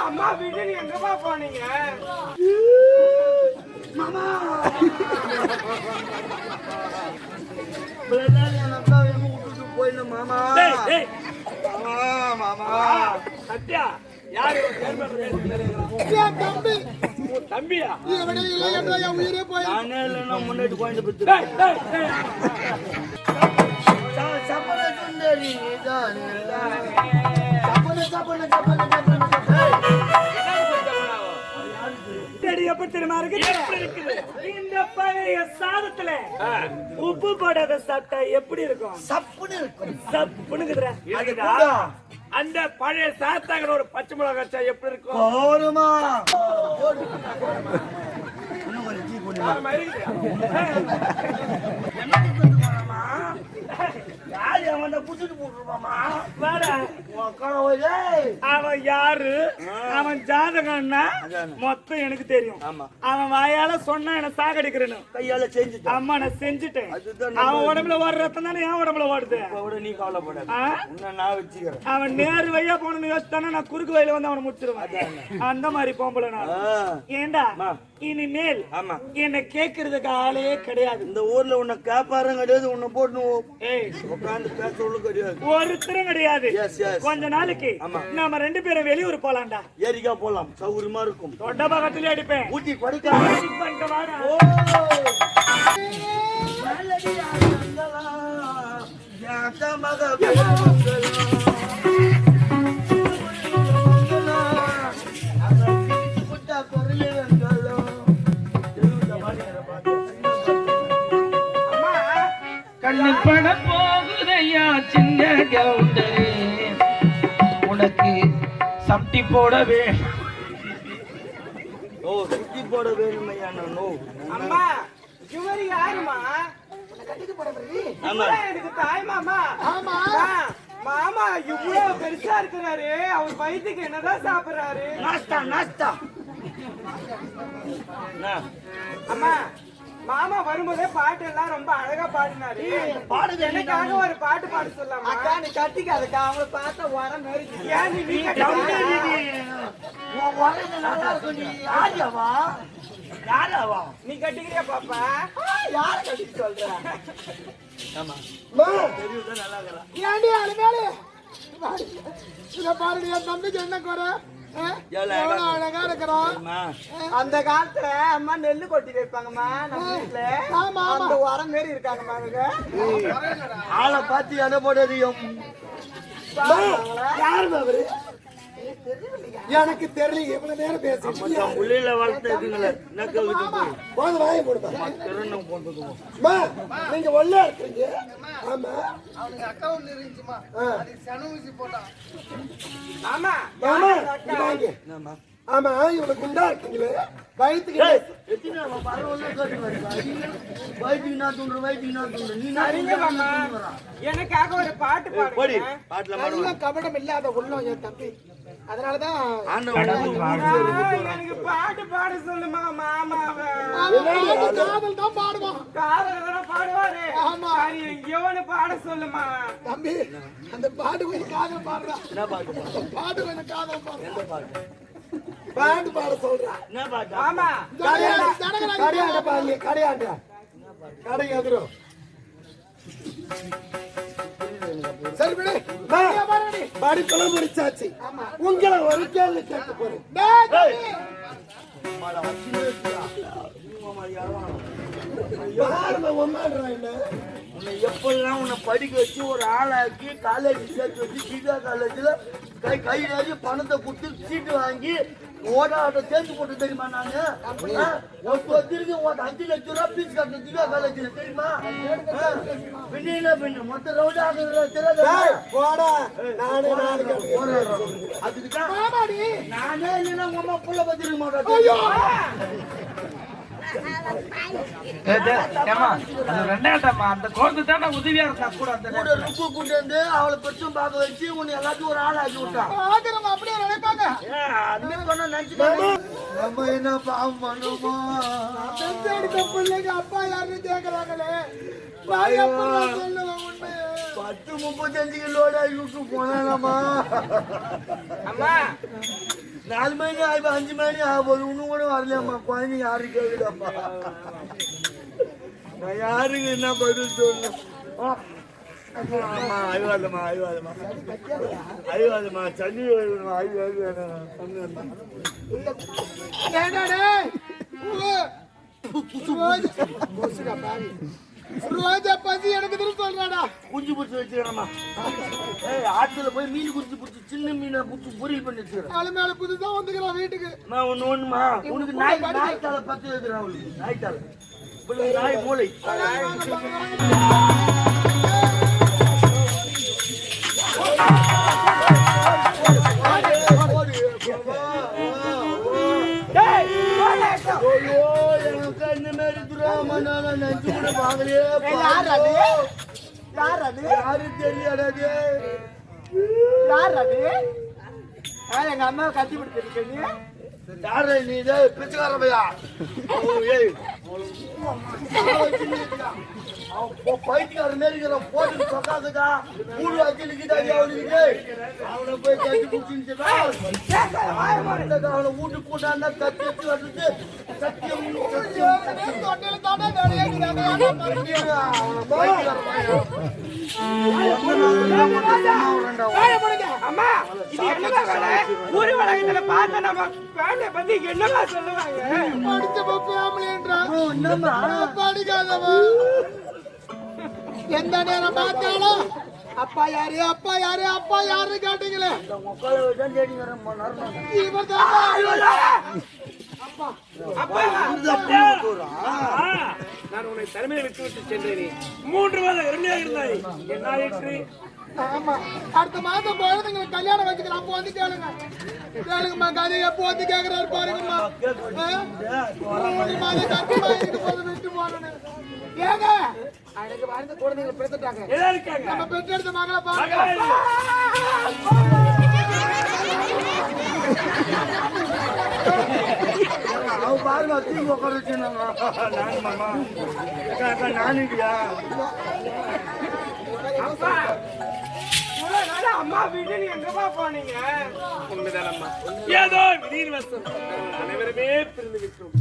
அம்மா வீட்டு நீ எங்கப்பா போனீங்க மாமா டேய், மாமா மாமா. சத்யா. தம்பியா? உயிரே போய் முன்னாடி சாதத்துல உப்பு போடாத சாப்பிட்டா எப்படி இருக்கும்? சப்புன்னு இருக்கும். சப்புனுக்குதுடா. அந்த பழைய சாத்தாங்கிற ஒரு பச்சை மிளகா வச்சா எப்படி இருக்கும்? டீ போடுமா அது மாதிரி இருக்குது. யாரு அவன் யாரு? அவன் ஜாதகம்னா. மொத்தம் எனக்கு தெரியும். அவன் வாயால சொன்னா என்ன சாகடிக்கிறேன்னு. கையால செஞ்சுட்டான். அம்மா நான் செஞ்சுட்டேன். அவன் உடம்புல ஓடுற ரத்தம் தானே என் உடம்புல ஓடுது. விட நீ கவலைப்படாத. ஆ? உன்னை நான் வச்சுக்கிறேன். அவன் நேரு வழியா போனு யோசிச்சானா நான் குறுக்கு வழியில வந்து அவனை முடிச்சிருவேன். அந்த மாதிரி பொம்பளை நான். ஏண்டா. இனிமேல் ஆமா. என்ன கேக்குறதுக்கு ஆளே கிடையாது. இந்த ஊர்ல உன்னை கேப்பாரும் கிடையாது உன்னை போட்டு ஏய். உட்காந்து பேசுறவளும் கிடையாது. ஒருத்தரும் கிடையாது. கொஞ்ச நாளைக்கு ஆமா. நாம ரெண்டு பேரும் வெளியூர் போலாம்டா. ஏரிக்கா போலாம். சௌகரியமா இருக்கும். தொட்ட பக்கத்துலயே அடிப்பேன். ஊட்டி படிக்காம Music பட போகுதையா சின்ன கவுண்டரே? உனக்கு சம்டி போடவே ஓ சுத்தி போட வேணுமையா நோ அம்மா இவர் யாருமா எனக்கு தாய் மாமா? ஆமா. மாமா இவ்வளவு பெருசா இருக்கிறாரு. அவர் வயிற்றுக்கு என்னதான் சாப்பிடுறாரு? நாஸ்தா நாஸ்தா? அம்மா மாமா வரும்போதே பாட்டு எல்லாம் ரொம்ப அழகா பாடினாரு. பாடுது எனக்காக ஒரு பாட்டு பாட சொல்லாமா? அக்கா நீ கட்டிக்காதக்கா அவங்கள பார்த்தா உரம் ஏன் நீ நல்லா இருக்கும். நீ யாரியாவா? யாராவா? நீ கட்டிக்கிறியா பாப்பா? யார கட்டிக்க சொல்ற? ஆமா. தெரியுதா? நல்லா இருக்கிறா ஏண்டி அழுமேலு இத பாருடி என் தம்பிக்கு என்ன குறை? எவ்வளவு அழகா தெரியுமா? அந்த காலத்துல அம்மா நெல்லு கொட்டி வைப்பாங்கம்மா நம்ம வீட்டுல. அந்த உரம் மாரி இருக்காங்கம்மா அவங்க ஆளை பார்த்து எடை போடாது எம். யாருமா அவரு? எனக்கு தெரியல இவ்வளவு நேரம் பேசிட்டு மச்சான் புள்ளையில வளர்த்த இதுங்கள நக்க விட்டு போய். போது திறனும் போட்டுக்குவோம் அம்மா, நீங்க ஒல்ல இருக்கீங்க ஆமா. ஆமா. ஆமா. ஆமா. இவ்வளவு குண்டா இருக்கீங்களே? வயிற்றுக்கு எத்தனை பரவாயில்ல கேட்டு வருது. வயிற்றுக்கு நான் தூண்டுறேன், வயிற்றுக்கு நான் தூண்டுறேன். நீ எனக்காக ஒரு பாட்டு போடி. பாட்டுல. கபடம் இல்லாத உள்ளம் என் தம்பி. அதனாலதான் எனக்கு பாட்டு பாட சொல்லுமா மாமாவை காதல் தான் பாடுவான். காதல பாடுவாரு. ஆமா. ஒண்ணு பாட சொல்லுமா. தம்பி அந்த பாட்டு கொஞ்சம் காதல் பாடுறான் என்ன பாட்டு பாடு? பாட்டு கொஞ்சம் காதல் பாடுறான் பாட்டு? பாட சொல்றான்? மாமா கடையாண்ட பாருங்க கடையாண்ட கடை எதிரும் சரி விடு. படிப்பெல்லாம் முடிச்சாச்சு. உங்களை ஒரு கேள்வி கேட்க போறேன். யாரும் என்ன? உன்னை எப்பெல்லாம் உன்னை படிக்க வச்சு ஒரு ஆளாக்கி காலேஜ் சேர்த்து வச்சு கீழா காலேஜில் கை கை நிறைய பணத்தை கொடுத்து சீட்டு வாங்கி ஓட ஆட்டோ சேர்த்து போட்டு தெரியுமா ஆ? ஒரு பத்திரிக்கை ஓட்ட அஞ்சு லட்சம் ரூபா ஃபீஸ் கட்டணும் திகா காலேஜில் தெரியுமா? பின்ன பின்ன மொத்த ரவுண்ட் ஆகுது நானே அதுக்கு நானே இல்லைன்னா உங்க அம்மா புள்ள பத்திரிக்க மாட்டேன் அந்த குழந்தை தான் உதவியா இருந்தா கூட அந்த கூட லுக்கு கூட்டு வந்து அவளை பெருசும் பார்க்க வச்சு உன்னை எல்லாத்தையும் ஒரு ஆள் ஆக்கி விட்டான் அப்படியே நினைப்பாங்க. நம்ம என்ன பாவம் எடுத்த பிள்ளைங்க அப்பா யாருன்னு? பத்து முப்பத்தஞ்சு கிலோட இழுத்து போனானம்மா. அம்மா நாலு மணி ஆகும் அஞ்சு மணி ஆகும்போது இன்னும் கூட வரலையாம்மா குழந்தைங்க யாரும் கேக்குதாப்பா நான் யாருங்க என்ன பதில் சொல்லணும் ஆ. அம்மா அழுவாதம்மா அழுவாதம்மா அழுவாதம்மா தண்ணி வேணும் ரோஜா ரோஜா பசி சொல்றாடா குஞ்சு பிடிச்சி வச்சுக்கிறேம்மா? ஏய் ஆத்துல போய் மீன் குஞ்சு பிடிச்சி சின்ன மீனை பிடிச்சி பொரியல் பண்ணி வச்சுக்கிறேன். நாலு மேல புதுசா வந்துக்கிறான் வீட்டுக்கு. அம்மா ஒண்ணு ஒண்ணுமா? உனக்கு நாய் நாய் தலை பத்து வைக்கிறேன் அவளுக்கு. நாய் தலை. இப்ப நாய் மூளை. இந்த மாதிரி துரோகமா நான் நினைச்சு கூட பார்க்கலையே. யார் அது? யார் தெரியாதா? யார் அது எங்க அம்மா கத்தி பிடிச்சிருக்க நீ யாரு நீ இது? பிச்சைக்கார பையா? ஓ, ஏய். அவன் போ- பைத்தியக்கார மாதிரி இருக்கிறான். அவனுக்கு. அவனை போய் கட்டி பிடிச்சிருந்துச்சுடா. அவனை வீட்டுக்கு கூட்டாண்டா கத்தி வச்சு வருது. சத்தியம், சத்தியம், அவனை பைத்தியக்கார பையா. எந்த அம்மா இது வேலை வழக்கத்துல பார்த்த நம்ம பத்தி சொல்லுவாங்க படிச்ச என்னம்மா? எந்த நேரம் பார்த்தாலும் அப்பா யாரு அப்பா யாரு அப்பா யாருன்னு கேட்டீங்களே இவர் தான் நான் உன்னை தலைமையை விட்டு விட்டு மூன்று மாதம் இருந்தாய் என்ன ஆயிற்று ஆமா அடுத்த மாசம் குழந்தைங்களுக்கு கல்யாணம் வச்சுக்கிறேன் அப்போ வந்து கேளுங்க கேளுங்கம்மா கதை எப்போ வந்து கேக்குறாரு பாருங்கம்மா மூணு மாதம் கர்ப்பமா இருக்கு போது விட்டு போனேன்னு ஏங்க எனக்கு நம்ம பெற்றெடுத்த மகளை பாருங்க பாருங்க தூக்கி உட்கார வச்சிருந்தாங்க நானு நாளா அம்மா வீட்டுன்னு எங்கப்பா போனீங்க உண்மைதானம்மா ஏதோ விதியின் வசம் அனைவருமே பிரிந்து விட்டோம்.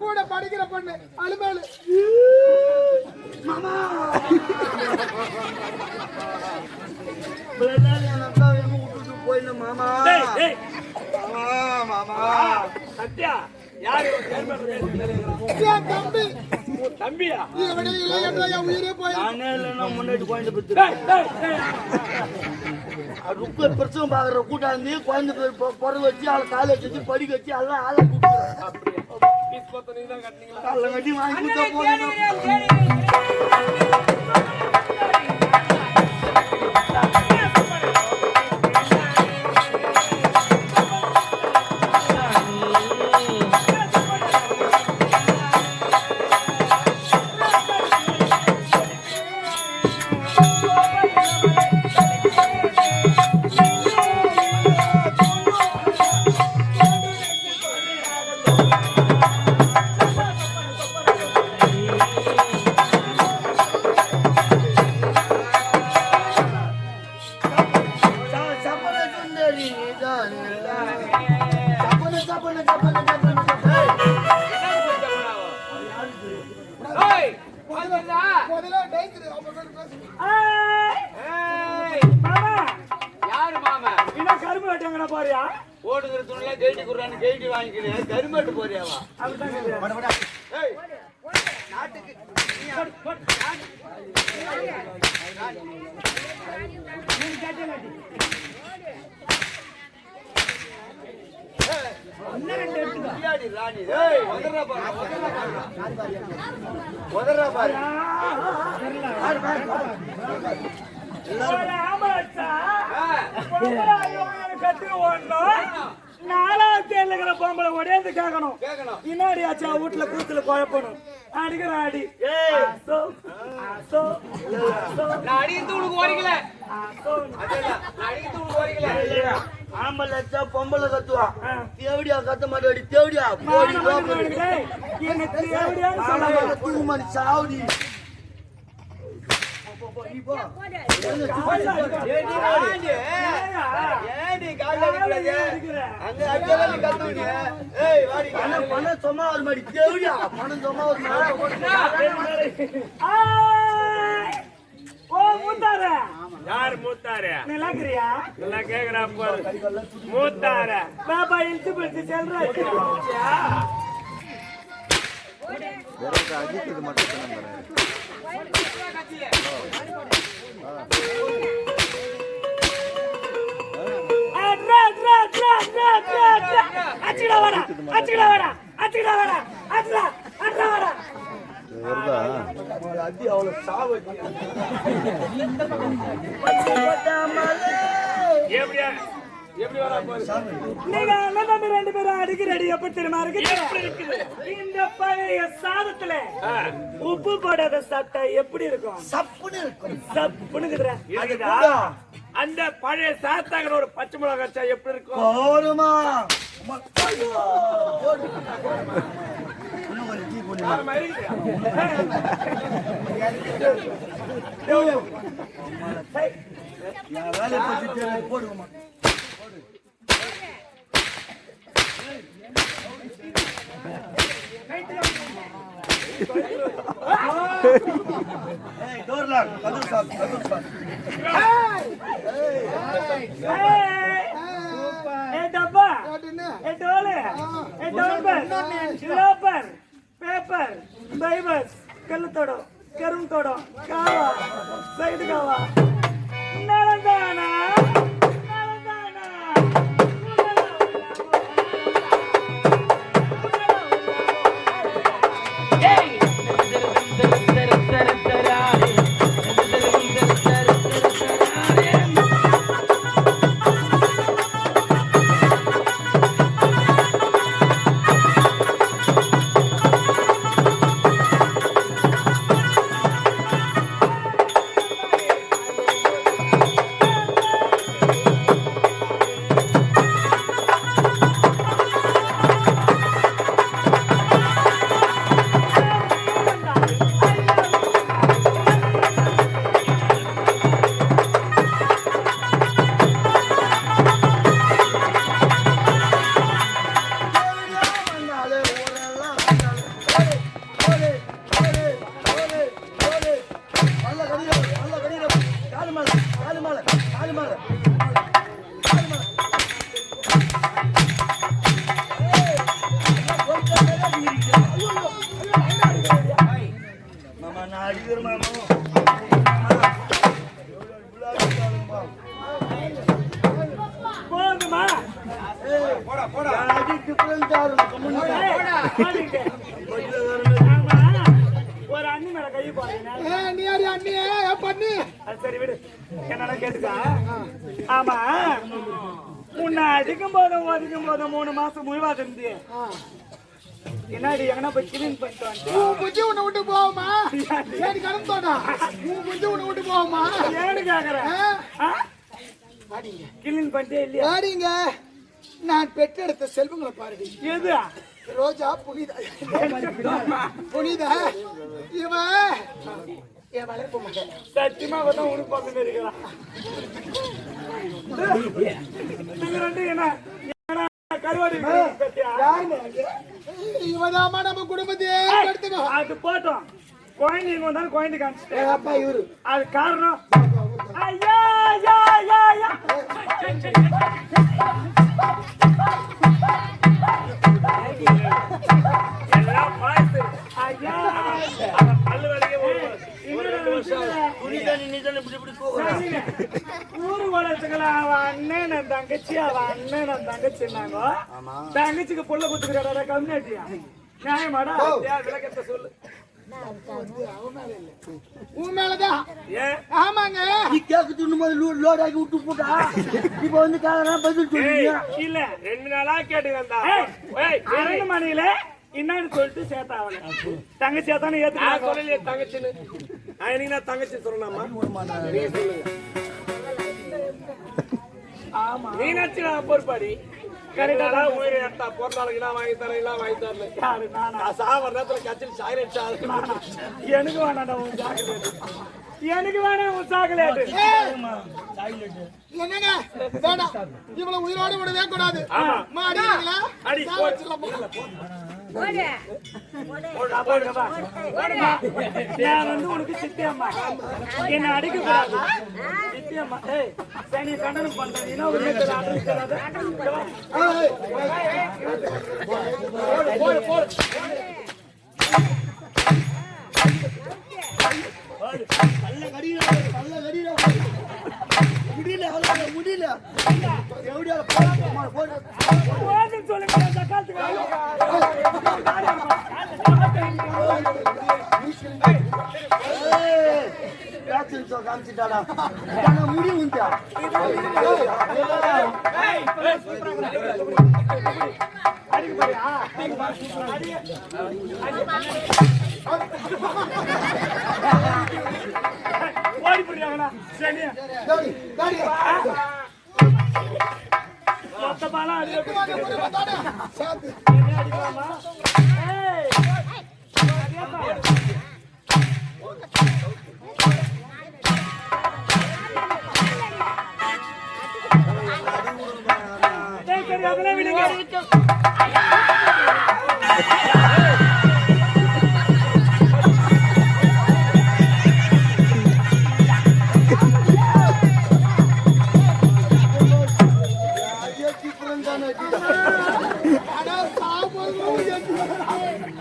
கூட படிக்கிற பொண்ணு அலுமேலு மாமா மாமா மாமா சத்யா யாரு? தம்பி! தம்பியா? உயிரே போய் முன்னாடி குழந்தை பெற்று. ருக்க பிரச்சனை பாக்குற கூட்டாந்தி குழந்தை பிறகு வச்சு அவளை காலேஜ் வச்சு படிக்க வச்சு எல்லாம் ஆளை காலைல கட்டி வாங்கி கட்டிட்டு ஓடணும். நாலாவது இருக்கிற பொம்பளை ஒடியாந்து கேட்கணும் பின்னாடி ஆச்சா வீட்டுல கூத்துல குழப்பணும் அடிக்கிற அடி ஆசோ, ஆசோ. நான் அடிக்கிறது உனக்கு ஆம்பளை அடிச்சா பொம்பளை கத்துவா. தேவடியா கத்த மாட்டாடி தேவடியா. போடி சாவடி. தூக்கு? பணம், பணம் சும்மா ஒரு மாதிரி. தேவடியா? பணம் சும்மா ஒரு மாதிரி. யார் மூத்தாரு? நல்லா இருக்கிறியா நல்லா கேக்குறா பாரு. மூத்தாரு. பாப்பா இழுத்து பிடிச்சு செல்றா. அச்சுடா வாடா. அச்சுடா வாடா. அச்சுடா வாடா. அச்சுடா அச்சுடா வாடா. அடி அவ்வளவு சாவடி எப்படியா? எப்படி வரா பாரு நீங்க அண்ணன் தம்பி ரெண்டு பேரும் அடிக்கிற அடி எப்படி தெரியுமா இருக்குது? இந்த பழைய சாதத்துல உப்பு போடாத சாப்பிட்டா எப்படி இருக்கும்? சப்புன்னு இருக்கும். சப்புன்னு அந்த பழைய சாத்தாங்கிற ஒரு பச்சை மிளகா கச்சா எப்படி இருக்கும்? போருமா ஐயோ, போடு. இன்னும் கொஞ்சம் டீ டப்பா ஏ டோலே ஏ ஏய் டோல்பர் லோப்பர் பேப்பர் பைபஸ் கல்லுத்தோடம் கரும்புத்தோடம் காவா சைடு காவா நலந்தானா நலந்தானா விடு. என்னடா கேட்டுக்கா? ஆமா. உன்னை அடிக்கும் போதும் ஒதுக்கும் போதும் மூணு மாசம் முழுவா இருந்து என்னடி எங்கன்னா போய் கிளீன் பண்ணிட்டு வந்துட்டு. உன் குஞ்சு உன்னை விட்டு போகுமா ஏடி கடந்தோடா உன் குஞ்சு உன்னை விட்டு போகுமா ஏன்னு கேக்குறேன்? கிளீன் பண்ணிட்டே இல்லையா? ஆடிங்க நான் பெற்றெடுத்த செல்வங்களை பாருடி எது ரோஜா புனிதா. புனிதா. இவன் என் வளர்ப்பு மகன் சத்தியமா பார்த்தா உனக்கு பக்கம் இருக்கிறான் நீங்க ரெண்டு என்ன என்ன கருவாடி கட்டியா இவதாமா நம்ம குடும்பத்தையே எடுத்துக்கோ அது போட்டோம். குழந்தைங்க வந்தாலும் குழந்தை காமிச்சிட்டேன். அப்பா இவரு. அது காரணம் ஐயா ஐயா ஐயா ஐயா. எல்லாம் ஐயா பல்லு வலிக்க ஊரு வளர்த்துக்கல அவன் அண்ணன் என் தங்கச்சி அவன் அண்ணன் என் தங்கச்சின்னாங்க தங்கச்சிக்கு புள்ள குத்துக்கிறாடா கம்யூனிட்டியா நியாயமாடா? விளக்கத்தை சொல்லு. உன் மேலதான். ஆமாங்க. நீ கேக்கு துண்ணும் போது லோட் ஆக்கி விட்டு போட்டா? இப்ப வந்து கேக்குறா பதில் சொல்லுங்க இல்ல ரெண்டு நாளா கேட்டு வந்தா என்னன்னு சொல்லிட்டு சேர்த்தா அவனை. தங்கச்சி சேர்த்தானு நான் ஏத்துக்கலாம் சொல்லலையே தங்கச்சின்னு? நான் இன்னைக்கு நான் தங்கச்சி சொல்லலாமா நீங்க சொல்லுங்க ஆமா. நீ நினைச்சு நான் பொறுப்பாடி. கரெக்டா உயிரை எடுத்தா பொருளாளுக்கு நான் வாங்கி தரேன் இல்ல வாங்கி தரல யாரு? நானா? நான் சாவர நேரத்துல சாயிரட் சாது நானா? எனக்கு வேணாடா உன் சாக்லேட் எனக்கு வேணாம் உன் சாக்லேட் என்னங்க? இவளை உயிரோடு விடவே கூடாது அடி. நான் வந்து உனக்கு சித்தி அம்மா என்ன அடிக்க கூடாது. சித்தி அம்மா ஏய் சரி நீ கண்டனம் பண்ற. நீ ஒரு நேரத்துல அட்ரஸ் தராத ஏய், போடு போடு. நல்ல கடிடா நல்ல கடிடா முடியல அவ்வளவு முடியல எப்படியா போடா போடா போதும் சொல்லுங்க நான் தக்காளத்துக்கு ஏய், முடியல சொல்லி காமிச்சிட்டாடா. முடியும் உண்டா? அடிக்க ஓடி போறியாங்கண்ணா சரி தாடி, தாடி. மொத்த பாலம்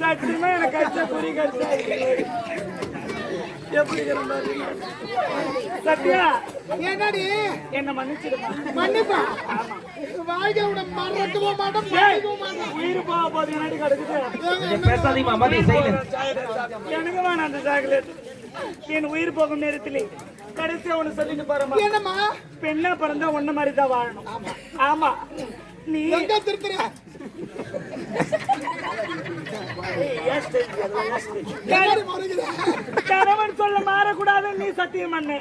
சத்தியமா எனக்கு கடிச்ச குறி கடிச்சா? எப்படி சத்யா என்னடி? என்ன மன்னிச்சிடுமா? மன்னிப்பா? மறக்கவும் மாட்டோம் மாட்டோம் உயிர் போக போது என்னடி கிடக்குது ஏங்க, பேசாதீங்க மாமா நீ சைலண்ட் எனக்கு வேணாம் அந்த சாக்லேட். என் உயிர் போகும் நேரத்தில் கடைசியா ஒண்ணு சொல்லிட்டு போறமா என்னம்மா? பெண்ணா பிறந்தா ஒன்ன மாதிரி தான் வாழணும் ஆமா. நீ எங்க திருத்துற? என்னடி மறைக்கிற? கணவன் சொல்ல மாறக்கூடாது நீ சத்தியம் பண்ணு.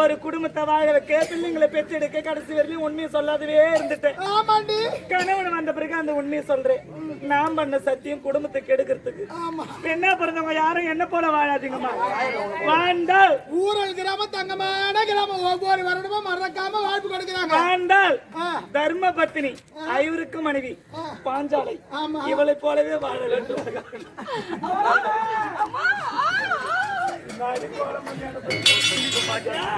ஒரு குடும்பத்தை வாழ வைக்க பிள்ளைங்களை பெற்றெடுக்க கடைசி வரையிலும் உண்மையை சொல்லாதவே இருந்துட்டேன். கணவன் வந்த பிறகு அந்த உண்மையை சொல்றேன். நான் பண்ண சத்தியம் குடும்பத்தை கெடுக்கிறதுக்கு ஆமா. பெண்ணா பிறந்தவங்க யாரும் என்ன போல வாழாதீங்கம்மா. வாழ்ந்தால். ஊரல் கிராமம் தங்கமான கிராமம். ஒவ்வொரு வருடமும் மறக்காம வாழ்ப்பு கொடுக்குறாங்க வாழ்ந்தால். தர்ம பத்தினி ஐவருக்கு மனைவி பாஞ்சாலை. இவளை போலவே வாழ வேண்டும். Nine o'clock, I'm going to get a big one.